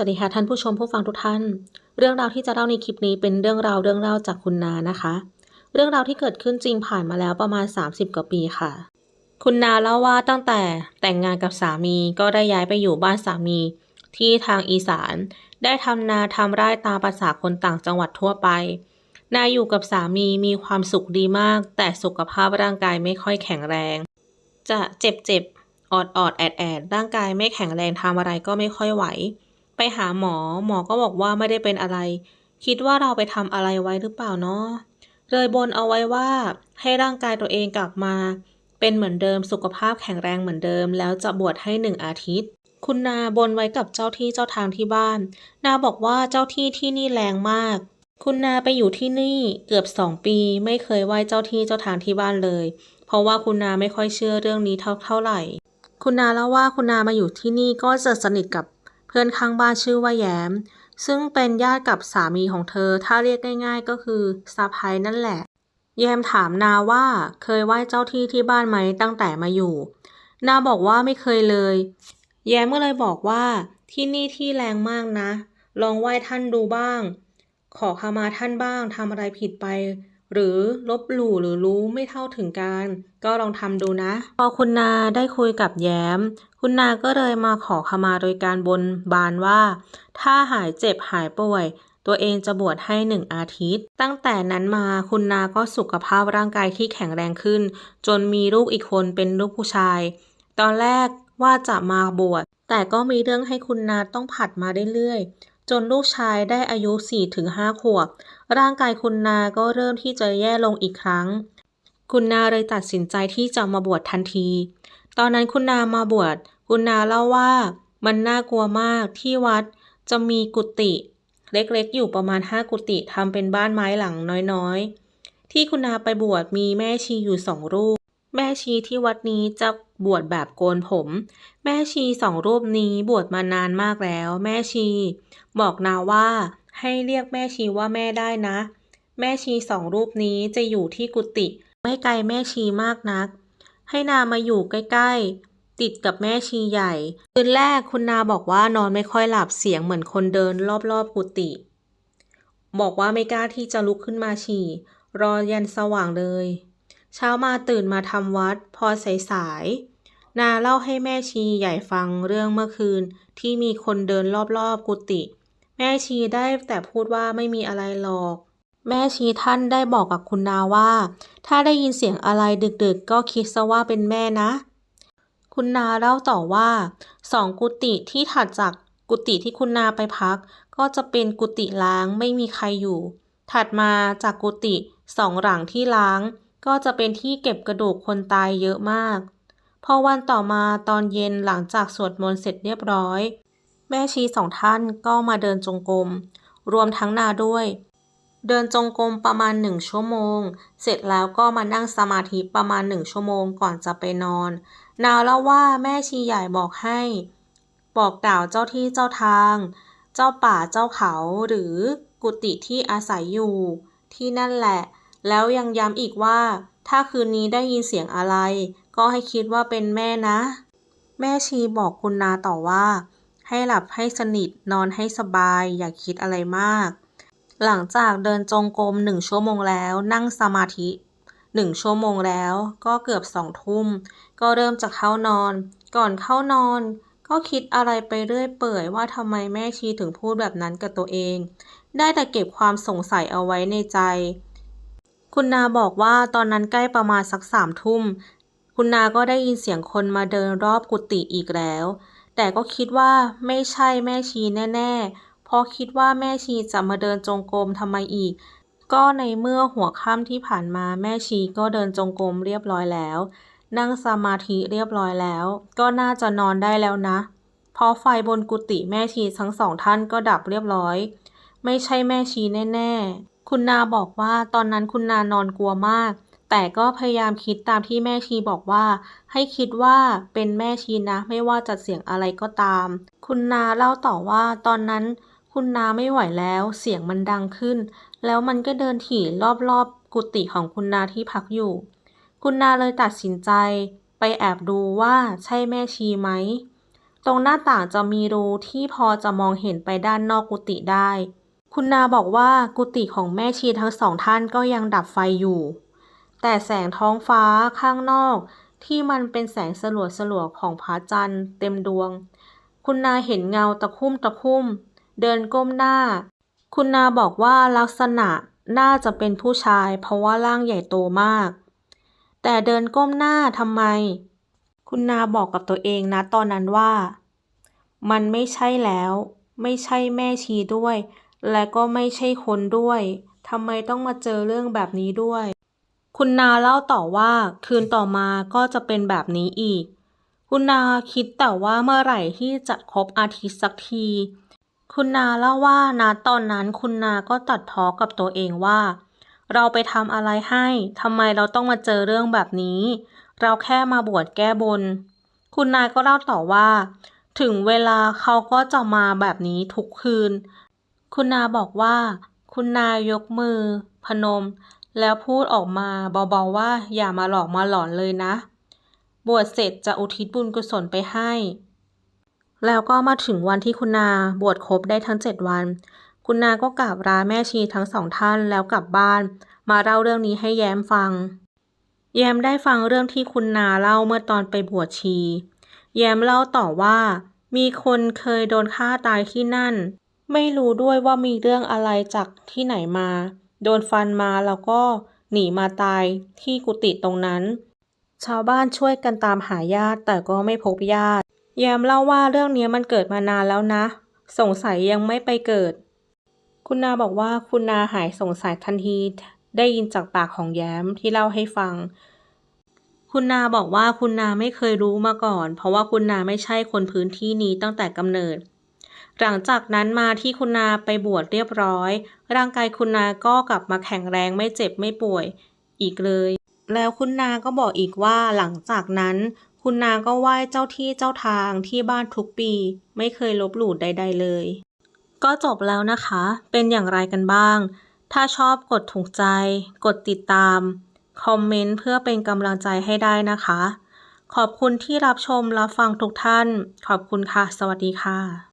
สวัสดีค่ะท่านผู้ชมผู้ฟังทุกท่าน เรื่องราวที่จะเล่าในคลิปนี้เป็นเรื่องราวเรื่องเล่าจากคุณนานะคะ เรื่องราวที่เกิดขึ้นจริงผ่านมาแล้วประมาณ 30 กว่าปีค่ะ คุณนาเล่าว่าตั้งแต่แต่งงานกับสามีก็ได้ย้ายไปอยู่บ้านสามี ที่ทางอีสาน ได้ทำนาทำไร่ตามภาษาคนต่างจังหวัดทั่วไป นาอยู่กับสามีมีความสุขดีมาก แต่สุขภาพร่างกายไม่ค่อยแข็งแรง จะเจ็บเจ็บออดออดแอดแอดร่างกายไม่แข็งแรงทำอะไรก็ไม่ค่อยไหว ไปหาหมอ หมอก็บอกว่าไม่ได้เป็นอะไร คิดว่าเราไปทำอะไรไว้หรือเปล่าเนาะเลยบนเอาไว้ว่าให้ร่างกายตัวเองกลับมา เป็นเหมือนเดิมสุขภาพแข็งแรงเหมือนเดิม แล้วจะบวชให้หนึ่งอาทิตย์ คุณนาบนไว้กับเจ้าที่เจ้าทางที่บ้าน นาบอกว่าเจ้าที่ที่นี่แรงมาก คุณนาไปอยู่ที่นี่เกือบสองปี ไม่เคยไหว้เจ้าที่เจ้าทางที่บ้านเลย เพราะว่าคุณนาไม่ค่อยเชื่อเรื่องนี้เท่าเท่าไหร่ คุณนาเล่าว่าคุณนามาอยู่ที่นี่ก็จะสนิทกับ เพื่อนข้างบ้านชื่อว่าแย้ม ซึ่งเป็นญาติกับสามีของเธอ ถ้าเรียกง่ายๆก็คือสะพ้ายนั่นแหละ แย้มถามนาว่าเคยไหว้เจ้าที่ที่บ้านไหมตั้งแต่มาอยู่ นาบอกว่าไม่เคยเลย แย้มก็เลยบอกว่าที่นี่ที่แรงมากนะ ลองไหว้ท่านดูบ้าง ขอขมาท่านบ้างทำอะไรผิดไป หรือลบหลู่หรือรู้ไม่เท่าถึงการ ก็ลองทำดูนะ พอคุณนาได้คุยกับแย้ม คุณนาก็เลยมาขอขมาโดยการบนบานว่า ถ้าหายเจ็บหายป่วย ตัวเองจะบวชให้หนึ่งอาทิตย์ ตั้งแต่นั้นมาคุณนาก็สุขภาพร่างกายที่แข็งแรงขึ้น จนมีลูกอีกคนเป็นลูกผู้ชาย ตอนแรกว่าจะมาบวชแต่ก็มีเรื่องให้คุณนาต้องผัดมาเรื่อยๆ จนลูกชายได้อายุ 4-5 ขวบ ร่างกายคุณนาก็เริ่มที่จะแย่ลงอีกครั้ง คุณนาเลยตัดสินใจที่จะมาบวชทันที ตอนนั้นคุณนามาบวช คุณนาเล่าว่ามันน่ากลัวมากที่วัดจะมีกุฏิเล็กๆ อยู่ประมาณ 5 กุฏิทำเป็นบ้านไม้หลังน้อยๆ ที่คุณนาไปบวชมีแม่ชีอยู่สองรูป แม่ชีที่วัดนี้จะบวชแบบโกนผม แม่ชีสองรูปนี้บวชมานานมากแล้ว แม่ชี บอกนาว่า ให้เรียกแม่ชีว่าแม่ได้นะ แม่ชีสองรูปนี้จะอยู่ที่กุฏิไม่ไกลแม่ชีมากนัก ให้นามาอยู่ใกล้ๆ ติดกับแม่ชีใหญ่ คืนแรกคุณนาบอกว่านอนไม่ค่อยหลับเสียงเหมือนคนเดินรอบๆกุฏิบอกว่าไม่กล้าที่จะลุกขึ้นมาฉี่รอยันสว่างเลย เช้ามาตื่นมาทำวัด พอสายๆนาเล่าให้แม่ชีใหญ่ฟังเรื่องเมื่อคืนที่มีคนเดินรอบๆกุฏิแม่ชีได้แต่พูดว่าไม่มีอะไรหรอก แม่ชีท่านได้บอกกับคุณนาว่า ถ้าได้ยินเสียงอะไรดึกๆ ก็คิดซะว่าเป็นแม่นะ คุณนาเล่าต่อว่าสองกุฏิที่ถัดจากกุฏิที่คุณนาไปพัก ก็จะเป็นกุฏิล้างไม่มีใครอยู่ ถัดมาจากกุฏิสองหลังที่ล้าง ก็จะเป็นที่เก็บกระดูกคนตายเยอะมาก พอวันต่อมาตอนเย็นหลังจากสวดมนต์เสร็จเรียบร้อย แม่ชีสองท่านก็มาเดินจงกรมรวมทั้งนาด้วย เดินจงกรมประมาณหนึ่งชั่วโมง เสร็จแล้วก็มานั่งสมาธิประมาณหนึ่งชั่วโมงก่อนจะไปนอน นาเล่าว่าแม่ชีใหญ่บอกให้ บอกกล่าวเจ้าที่เจ้าทาง เจ้าป่าเจ้าเขาหรือกุฏิที่อาศัยอยู่ ที่นั่นแหละ แล้วยังย้ำอีกว่า ถ้าคืนนี้ได้ยินเสียงอะไร ก็ให้คิดว่าเป็นแม่นะ แม่ชีบอกคุณนาต่อว่า ให้หลับให้สนิทนอนให้สบาย อย่าคิดอะไรมาก หลังจากเดินจงกรมหนึ่งชั่วโมงแล้ว นั่งสมาธิหนึ่งชั่วโมงแล้วก็เกือบสองทุ่ม ก็เริ่มจะเข้านอน ก่อนเข้านอน ก็คิดอะไรไปเรื่อยเปื่อยว่าทำไมแม่ชีถึงพูดแบบนั้นกับตัวเอง ได้แต่เก็บความสงสัยเอาไว้ในใจ คุณนาบอกว่าตอนนั้นใกล้ประมาณสักสามทุ่ม คุณนาก็ได้ยินเสียงคนมาเดินรอบกุฏิอีกแล้ว แต่ก็คิดว่าไม่ใช่แม่ชีแน่ๆ เพราะคิดว่าแม่ชีจะมาเดินจงกรมทำไมอีก ก็ในเมื่อหัวค่ำที่ผ่านมาแม่ชีก็เดินจงกรมเรียบร้อยแล้ว นั่งสมาธิเรียบร้อยแล้ว ก็น่าจะนอนได้แล้วนะพราะไฟบนกุฏิแม่ชีทั้งสองท่านก็ดับเรียบร้อย ไม่ใช่แม่ชีแน่ ๆ คุณนาบอกว่าตอนนั้นคุณนานอนกลัวมาก แต่ก็พยายามคิดตามที่แม่ชีบอกว่า ให้คิดว่าเป็นแม่ชีนะ ไม่ว่าจะเสียงอะไรก็ตาม คุณนาเล่าต่อว่าตอนนั้น คุณนาไม่ไหวแล้วเสียงมันดังขึ้น แล้วมันก็เดินถี่รอบๆ กุฏิของคุณนาที่พักอยู่ คุณนาเลยตัดสินใจ ไปแอบดูว่าใช่แม่ชีไหมตรงหน้าต่างจะมีรูที่พอจะมองเห็นไปด้านนอกกุฏิได้ คุณนาบอกว่ากุฏิของแม่ชีทั้งสองท่านก็ยังดับไฟอยู่ แต่แสงท้องฟ้าข้างนอก ที่มันเป็นแสงสลัวสลัวๆของพระจันทร์เต็มดวง คุณนาเห็นเงาตะคุ่มตะคุ่ม เดินก้มหน้า คุณนาบอกว่าลักษณะน่าจะเป็นผู้ชายเพราะว่าร่างใหญ่โตมาก แต่เดินก้มหน้าทำไม คุณนาบอกกับตัวเองนะตอนนั้นว่า มันไม่ใช่แล้ว ไม่ใช่แม่ชีด้วย และก็ไม่ใช่คนด้วยทำไมต้องมาเจอเรื่องแบบนี้ด้วย คุณนาเล่าต่อว่าคืนต่อมาก็จะเป็นแบบนี้อีก คุณนาคิดแต่ว่าเมื่อไหร่ที่จะครบอาทิตย์สักที คุณนาเล่าว่านะตอนนั้นคุณนาก็ตัดพ้อกับตัวเองว่า เราไปทำอะไรให้ทำไมเราต้องมาเจอเรื่องแบบนี้ เราแค่มาบวชแก้บน คุณนายก็เล่าต่อว่า ถึงเวลาเขาก็จะมาแบบนี้ทุกคืน คุณนาบอกว่า คุณนายกมือ พนม แล้วพูดออกมาเบาๆว่าอย่ามาหลอกมาหลอนเลยนะ บวชเสร็จจะอุทิศบุญกุศลไปให้ แล้วก็มาถึงวันที่คุณนาบวชครบได้ทั้งเจ็ดวัน คุณนาก็กราบลาแม่ชีทั้งสองท่านแล้วกลับบ้าน มาเล่าเรื่องนี้ให้แย้มฟัง แย้มได้ฟังเรื่องที่คุณนาเล่าเมื่อตอนไปบวชชี แย้มเล่าต่อว่า มีคนเคยโดนฆ่าตายที่นั่น ไม่รู้ด้วยว่ามีเรื่องอะไรจากที่ไหนมา โดนฟันมาแล้วก็หนีมาตายที่กุฏิตรงนั้น ชาวบ้านช่วยกันตามหาญาติแต่ก็ไม่พบญาติ แยมเล่าว่าเรื่องนี้มันเกิดมานานแล้วนะ สงสัยยังไม่ไปเกิด คุณนาบอกว่าคุณนาหายสงสัยทันที ได้ยินจากปากของแย้มที่เล่าให้ฟัง คุณนาบอกว่าคุณนาไม่เคยรู้มาก่อน เพราะว่าคุณนาไม่ใช่คนพื้นที่นี้ตั้งแต่กำเนิด หลังจากนั้นมาที่คุณนาไปบวชเรียบร้อย ร่างกายคุณนาก็กลับมาแข็งแรงไม่เจ็บไม่ป่วยอีกเลย แล้วคุณนาก็บอกอีกว่าหลังจากนั้น คุณนาก็ไหว้เจ้าที่เจ้าทางที่บ้านทุกปี ไม่เคยลบหลู่ใด ๆ เลย ก็จบแล้วนะคะ เป็นอย่างไรกันบ้าง ถ้าชอบกดถูกใจ กดติดตาม คอมเมนต์เพื่อเป็นกำลังใจให้ได้นะคะ ขอบคุณที่รับชมรับฟังทุกท่าน ขอบคุณค่ะ สวัสดีค่ะ